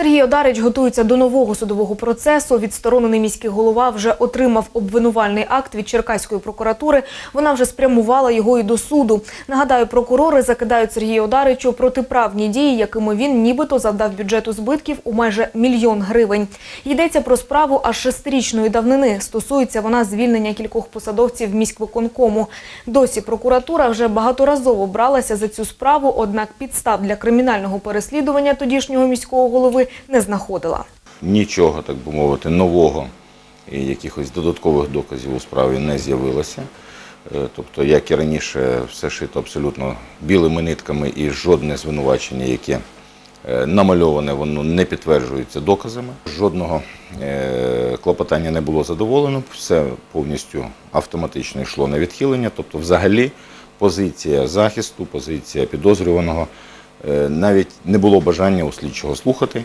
Сергій Одарич готується до нового судового процесу. Відсторонений міський голова вже отримав обвинувальний акт від Черкаської прокуратури. Вона вже спрямувала його і до суду. Нагадаю, прокурори закидають Сергію Одаричу протиправні дії, якими він нібито завдав бюджету збитків у майже мільйон гривень. Йдеться про справу аж шестирічної давнини. Стосується вона звільнення кількох посадовців міськвиконкому. Досі прокуратура вже багаторазово бралася за цю справу, однак підстав для кримінального переслідування тодішнього міського голови не знаходила. Нічого, так би мовити, нового і якихось додаткових доказів у справі не з'явилося. Е, Тобто, як і раніше, все шито абсолютно білими нитками і жодне звинувачення, яке е, намальоване, воно не підтверджується доказами. Жодного е, клопотання не було задоволено, все повністю автоматично йшло на відхилення. Тобто, взагалі, позиція захисту, позиція підозрюваного навіть не було бажання у слідчого слухати.